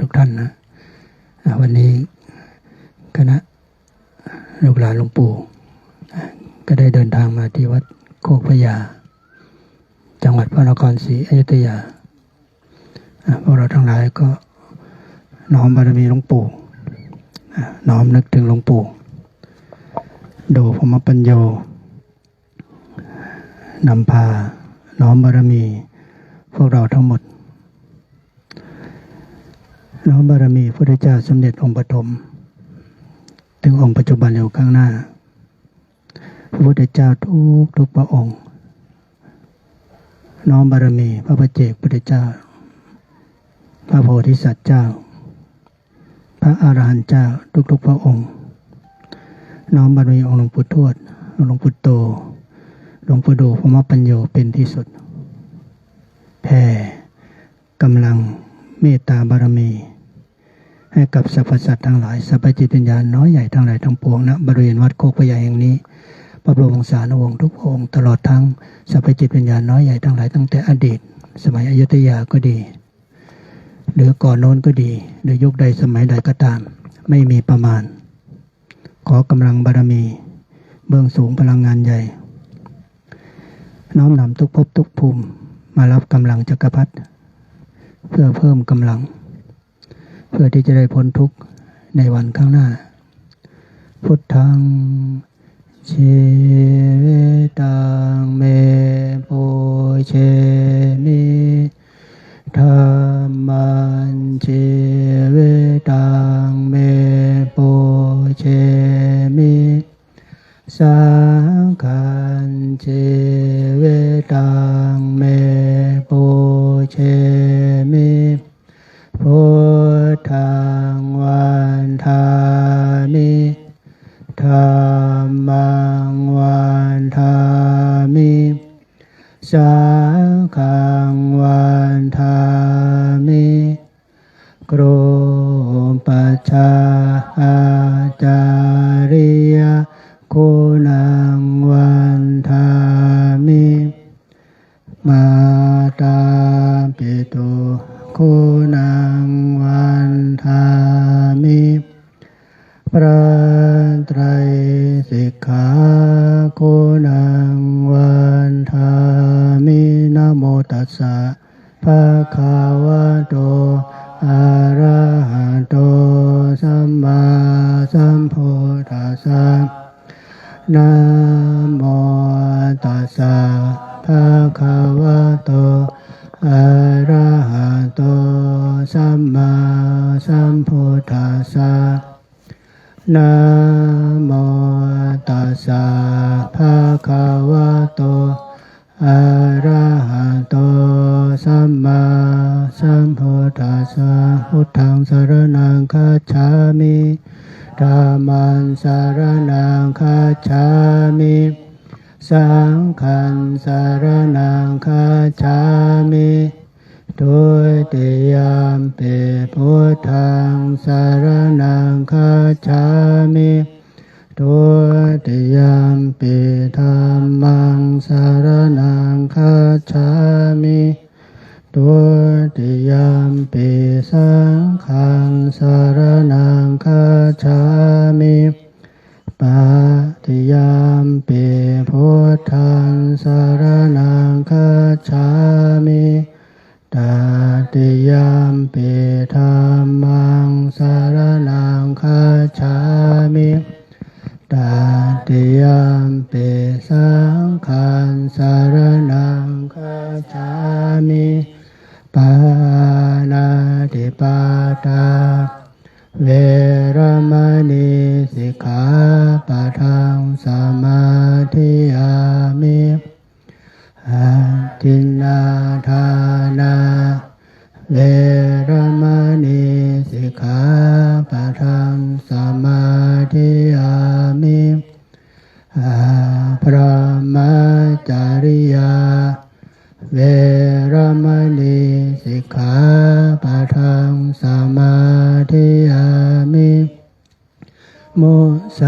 ทุกท่านนะวันนี้คณะลูกหลานหลวงปู่ก็ได้เดินทางมาที่วัดโคกพยา จังหวัดพระนครศรีอยุธยาพวกเราทั้งหลายก็น้อมบารมีหลวงปู่น้อมนึกถึงหลวงปู่โดพมปัญโยนำพาน้อมบารมี พวกเราทั้งหมด น้อมบารมีพระเจ้าสมเด็จองค์ปฐมถึงองค์ปัจจุบันอยู่ข้างหน้า พระพุทธเจ้าทุกทุกพระองค์ น้อมบารมีพระประเจกพุทธเจ้า พระโพธิสัตว์เจ้า พระอรหันต์เจ้าทุกทุกพระองค์ น้อมบารมีองค์หลวงปู่ทวดหลวงปู่โตหลวงปู่ดูพระมปัญโยเป็นที่สุดแผ่กำลังเมตตาบารมี ให้กับสรรพสัตว์ทั้งหลายสรรพจิตวิญญาณน้อยใหญ่ทั้งหลายทั้งปวงณบริเวณวัดโคกพระยาแห่งนี้พระบรมวงศานุวงศ์ทุกองค์ตลอดทั้งสรรพจิตวิญญาณน้อยใหญ่ทั้งหลายตั้งแต่อดีต สมัยอยุธยาก็ดี หรือก่อนโน้นก็ดี หรือยุคใดสมัยใดก็ตาม ไม่มีประมาณ ขอกำลังบารมี เบื้องสูงพลังงานใหญ่ น้อมนำทุกภพทุกภูมิมารับกำลังจักรพรรดิเพื่อเพิ่มกำลัง เพื่อที่จะได้พ้นทุกข์ในวันข้างหน้า พุทธังเชเวตา มาตาปิตุคุณังวันทามิพระไตรสิกขาคุณังวันทามินโมตัสสะภะคะวะโตอะระหะโตสัมมาสัมพุทธัสสะนะ นะโมตัสสะภะคะวะโต อะระหะโต สัมมาสัมพุทธัสสะพุทธังสรณังคัจฉามิธัมมังสรณังคัจฉามิ สังฆังสรณังคัจฉามิ ทุติยามปิพุทธังสารณังคัจฉามิทุติยามปิธรรมังสารณังคัจฉามิทุติยามปิสังฆังสารณังคัจฉามิปาติยามปิพุทธังสารนังคัจฉามิ ตาติยามปิธรรมังสารนังคาชามิตา มุส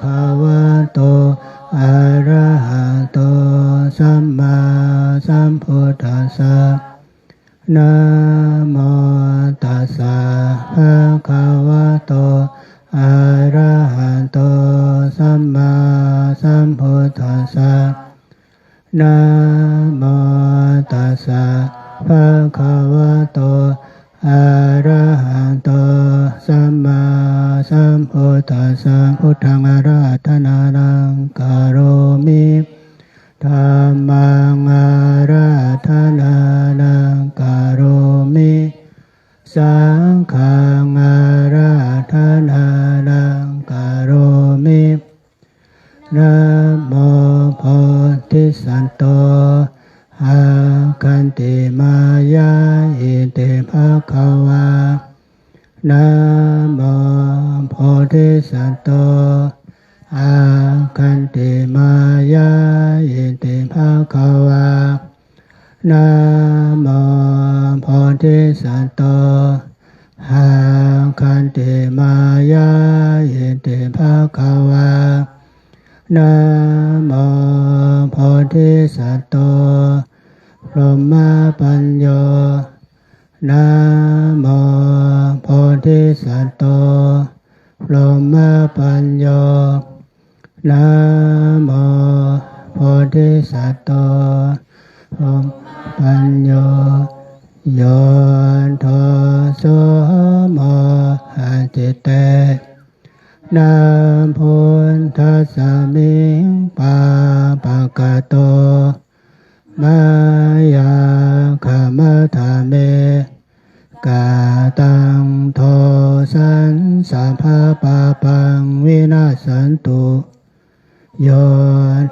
ภ โพธิสัตว์โตอาคันติมายาอิติภะคะวานะโมโพธิสัตว์โตอาคันติมายาอิติภะคะวานะโมโพธิสัตว์โตพรหมปัญโยนะโมโพธิสัตว์โต พรหมปัญโยนะโมโพธิสัตว์โตพรหมปัญโยโยนโทโสมหันติเตนะพุทธัสสมิงปาปะกะโตมายาขามะทาเม กาตังโทสันสัพพะปาปังวินาสันตุโย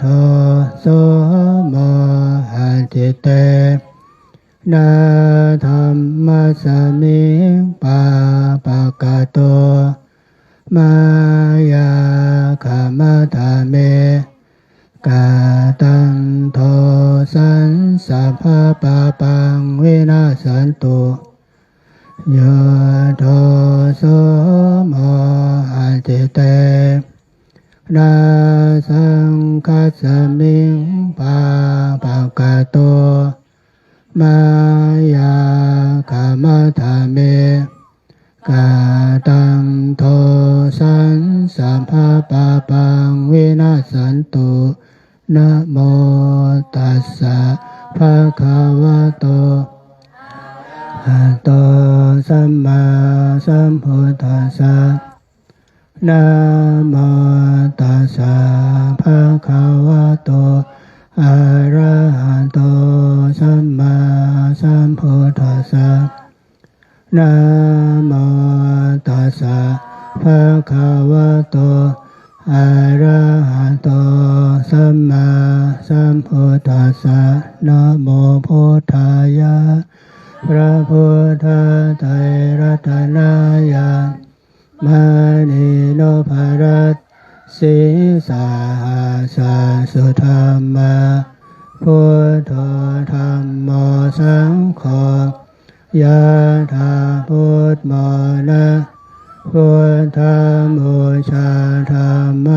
โทโสมหันติเตนาธรรมสมิงปาปะกะโตมายาขามะทาเมกาตังโทสันสัพพะปาปังวินาสันตุ ยโทโสมหันติเตนาสังคัสมิงปาปะกะโตมายาขามะทาเมกาตังโทสันสัพพะปาปังวินาสันตุนะโมตัสสะภะคะวะโต อะโตสัมมาสัมพุทธัสสะนะโมตัสสะภะคะวะโตอะระหะโตสัมมาสัมพุทธัสสะนะโมตัสสะภะคะวะโตอะระหะโตสัมมาสัมพุทธัสสะนะโมพุทธายะ พระพุทธไตรรัตนายามานิโนภรัตสีสาหาสาสุธรรมาพุทธธรรมโมสังฆยะถาพุทโมนะพุทธบูชาธรรม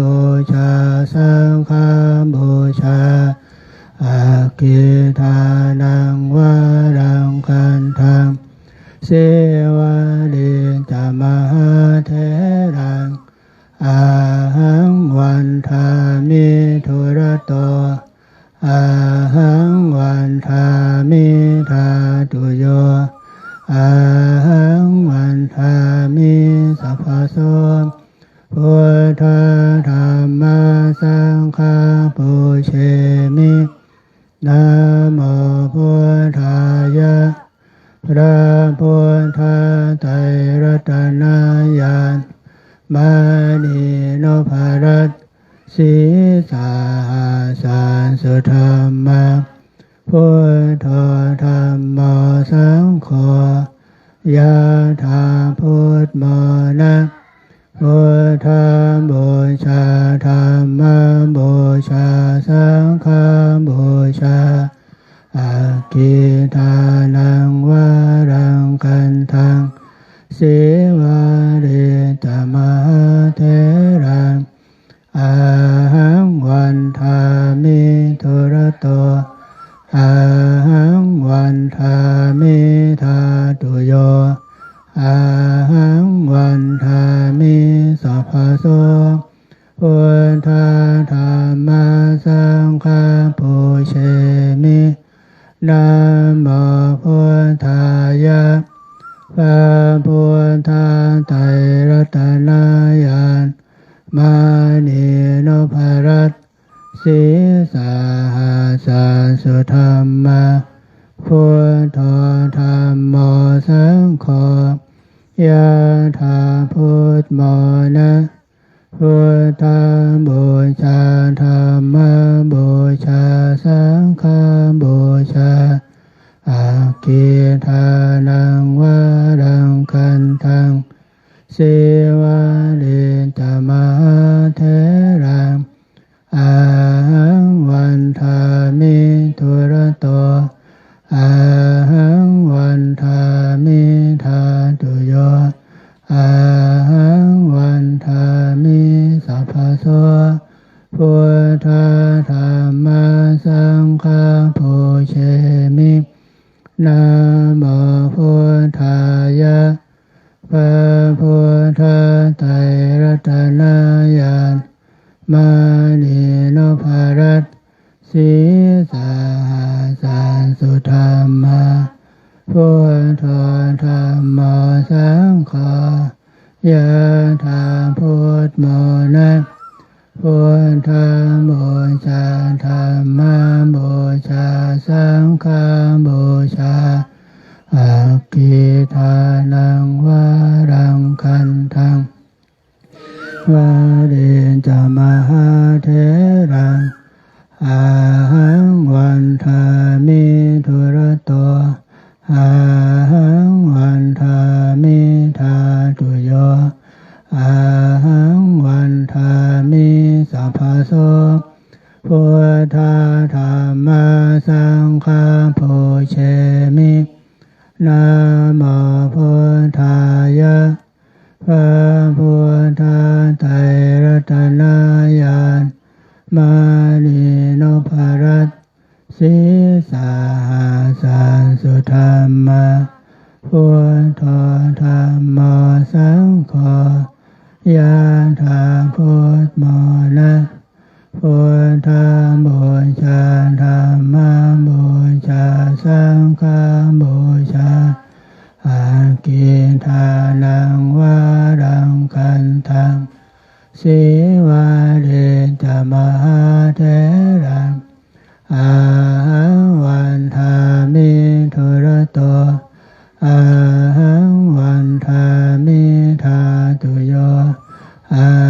บูชาสังฆบูชา อากิทานังวารังคันทังเสวะเดจามหาเทรังอาหังวันทามิทุระโตอาหังวันทามิทาตุโยอา งวารังกันทังเสวาเรตมหาเทรังอาหังวันทามิทุระโตอา ยะถาพุทโมนะพุทธบูชาธรรมบูชาสังฆบูชาอากิทานังวารังคันทังเสวะเดตมาเทรังอาหังวันทามิทุระโต อาหังวันทามิทาตุโยอาหังวันทามิสัพพะโสพุทธธรรมสังฆาปุเชมินะโมพุทธายะพระพุทธไตรรัตนายานมานีนภารัต สีสาหาสารสุธรรมะพุทโธธรรมสังฆยะถาพุทโมนะพุทธบูชาธรรมบูชาสังฆบูชาอากิทานังวารังคันทังวาเดจามหาเทรัง อาหังวันทามิทุระโตอาหังวันทามิทาตุโยอาหังวันทามิสัพพโสพุทธธรรมสังฆาปุเชมินะโมพุทธายะพระพุทธไตรรัตนายาน มานีโนภารัตสีสาหาสารสุธรรมะพุทโธธรรมโมสังโฆยะถาพุทโมนะพุทธบูชาธรรมบูชาสังฆบูชาอากิทานังวารังกันทัง สีวาเดตมหาเทรังอาหังวันทามิทุระโตอาหังวันทามิทาตุโยอา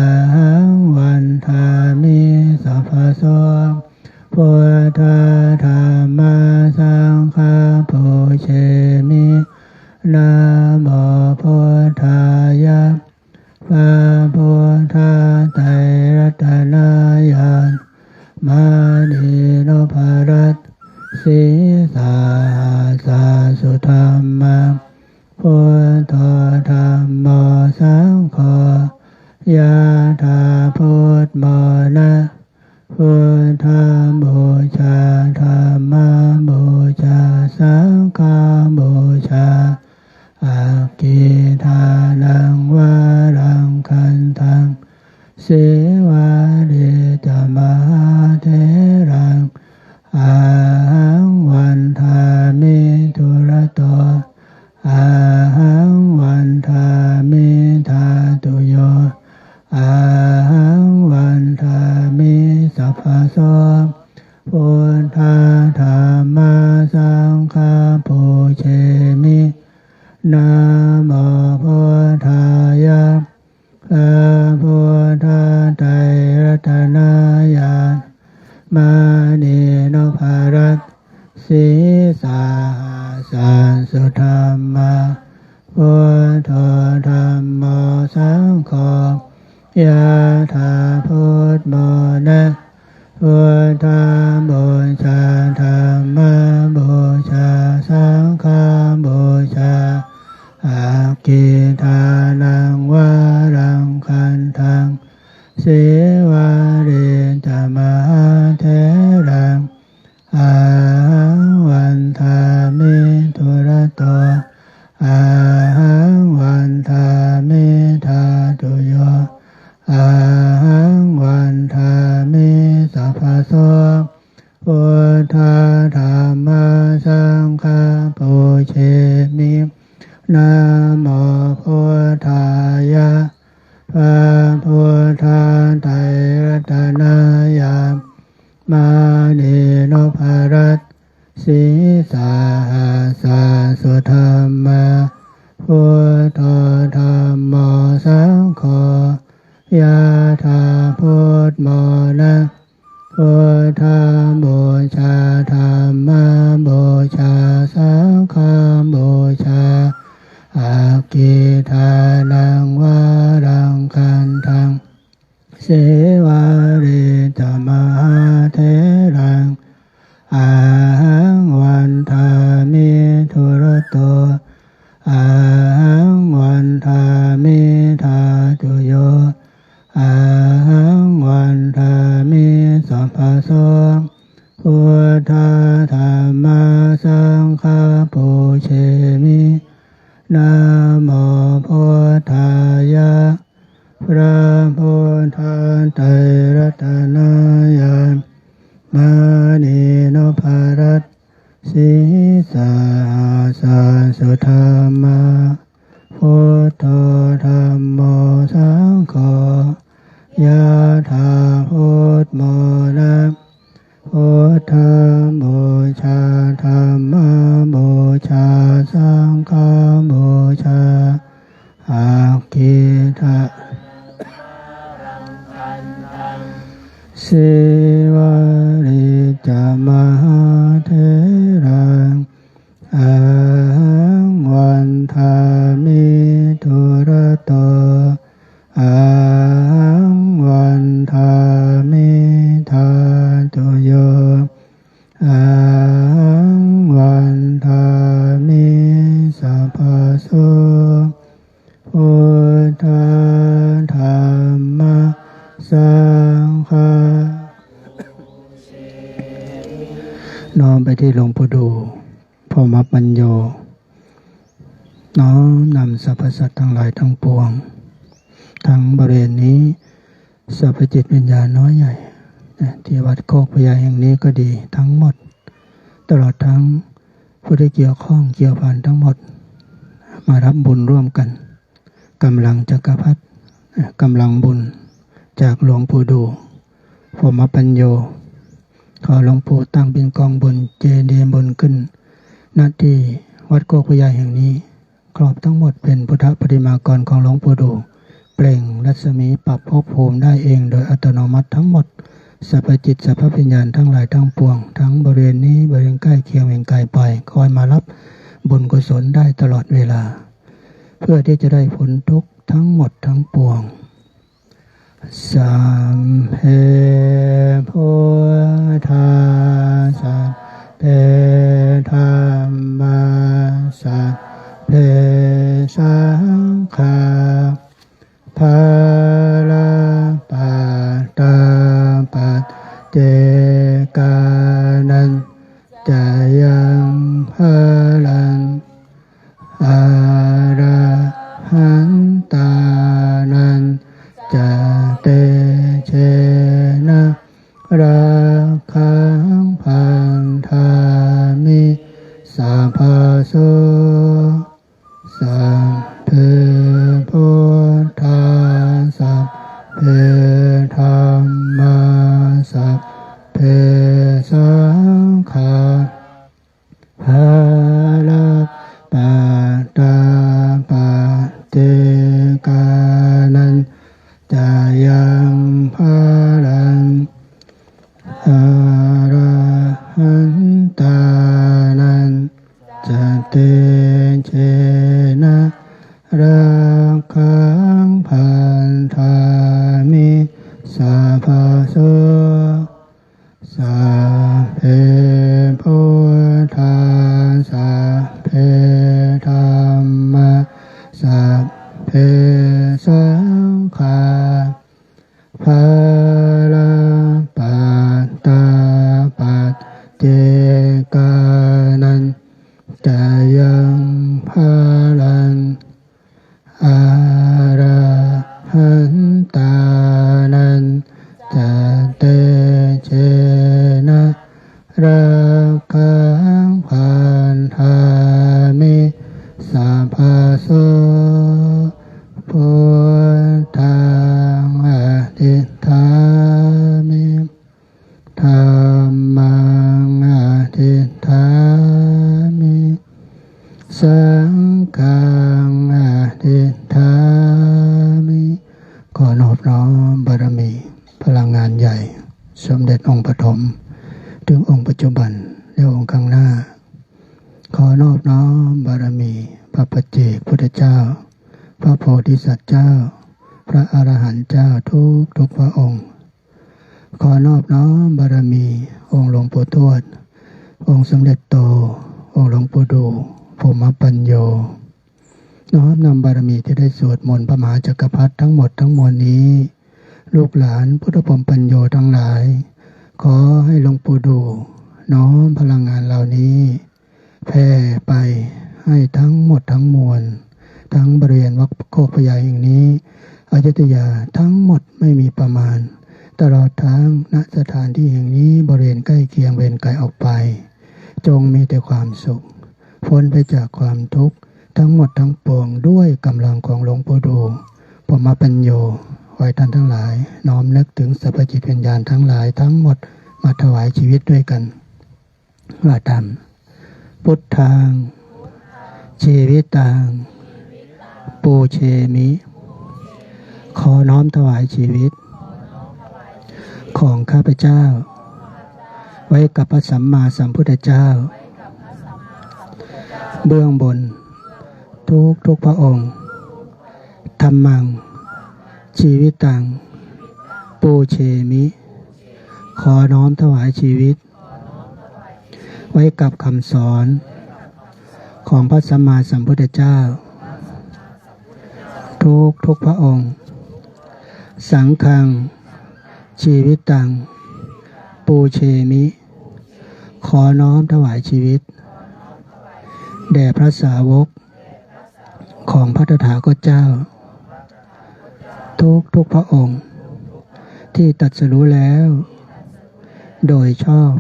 สานสุธรรมาพุทโธธรรมโมสังโฆยะถาพุทโมนะพุทธบูชาธรรมบูชาสังฆบูชาอากิทานังวารังคันทังเสวาเรจมหาเทรัง อาหังวันทามิทุระโตอาหังวันทามิทาตุโยอาหังวันทามิสัพพะโสพุทธาธรรมสังฆาปุเชมินะโมพุทธายะพระพุทธไตรรัตนายา มานีโนภารัตสีสาสาสุธรรมะพุทโธธรรมโมสังโฆยะถาพุทโมนะพุทธบูชาธรรมบูชาสังฆบูชาอากิทานังวารังคันทัง เสวาเรตมหาเทรังอาหังวันทามิทุรโตอาหังวันทามิทาตุโยอาหังวันทามิสัพพะโสพุทธาธรรมสังฆาปุเชมิ นะโมพุทธายะ พระพุทธไตรรัตนายานมานีนภารัตสีสาสาสุธรรมาพุทโธธรรมโมสังโฆยะถาพุทโมนะพุทธบูชาธรรมบูชาสังฆบูชาอากิทะ สิ น้อยใหญ่ที่วัดโคกพญาแห่งนี้ก็ดีทั้งหมด ตลอดทั้งผู้ที่เกี่ยวข้องเกี่ยวพันทั้งหมด มารับบุญร่วมกันกำลังจักรพรรดิกำลังบุญจากหลวงปู่ดูผมปัญโย ขอหลวงปู่ตั้งเป็นกองบนเจดีย์บนขึ้นณที่วัดโคกพญาแห่งนี้ ครอบทั้งหมดเป็นพุทธปฏิมากรของหลวงปู่ดู เปล่งรัศมีปรับภพภูมิได้เองโดยอัตโนมัติทั้งหมดสรรพจิตสรรพวิญญาณทั้งหลายทั้งปวง ทั้งบริเวณนี้บริเวณใกล้เคียงเวียงไกลไปคอยมารับบุญกุศลได้ตลอดเวลา เพื่อที่จะได้ผลทุกทั้งหมดทั้งปวงสัมเพพุท ภาลาปาตาปาเจกานันจายังพลั ยังพลันอาราหันตานันจะเตเชนะรักขังพันธามิสัพพโสพุทธังอธิษฐามิ ธรรมังอธิษฐามิ สังฆังอธิษฐามิ ขอนอบน้อมบารมี พลังงานใหญ่ สมเด็จองค์ปฐมถึงองค์ปัจจุบันและองค์ข้างหน้า ขอนอบน้อมบารมี พระปัจเจกพุทธ เจ้า พระโพธิสัตว์เจ้า พระอรหันต์เจ้าทุกทุกพระองค์ ขอนอบน้อมบารมี องค์หลวงปู่ทวด องค์สมเด็จโต องค์หลวงปู่ดูภูมิปัญโย น้อมนำบารมีที่ได้สวดมนต์พระมหาจักรพรรดิทั้งหมดทั้งมวลนี้ ลูกหลานพุทธพรมปัญโยทั้งหลาย ขอให้หลวงปู่ดูน้อมพลังงานเหล่านี้แผ่ไปให้ทั้งหมดทั้งมวล ทั้งบริเวณวัดโคกพญาแห่งนี้อยุธยาทั้งหมดไม่มีประมาณ ตลอดทั้งณสถานที่แห่งนี้บริเวณใกล้เคียงเวนไกลออกไป จงมีแต่ความสุขพ้นไปจากความทุกข์ทั้งหมดทั้งปวงด้วยกำลังของหลวงปู่ดูปมาปัญโยขอให้ท่านทั้งหลาย น้อมนึกถึงสรรพจิตวิญญาณทั้งหลายทั้งหมดมาถวายชีวิตด้วยกันว่าตามพุทธังชีวิตตัง ปูเชมิ ขอน้อมถวายชีวิต ของข้าพเจ้า ไว้กับพระสัมมาสัมพุทธเจ้า เบื้องบน ทุกทุกพระองค์ธรรมัง ชีวิตตัง ปูเชมิ ขอน้อมถวายชีวิต ไว้กับคำสอน ของพระสัมมาสัมพุทธเจ้า ทุกทุกพระองค์ สังฆัง ชีวิตตัง ปูเชมิ ขอน้อมถวายชีวิต แด่พระสาวก ของพระตถาคตเจ้า ทุกทุกพระองค์ ที่ตัดสรู้แล้ว โดยชอบ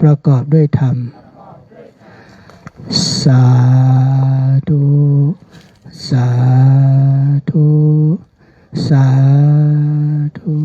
ประกอบด้วยธรรม สาธุ สาธุ สาธุ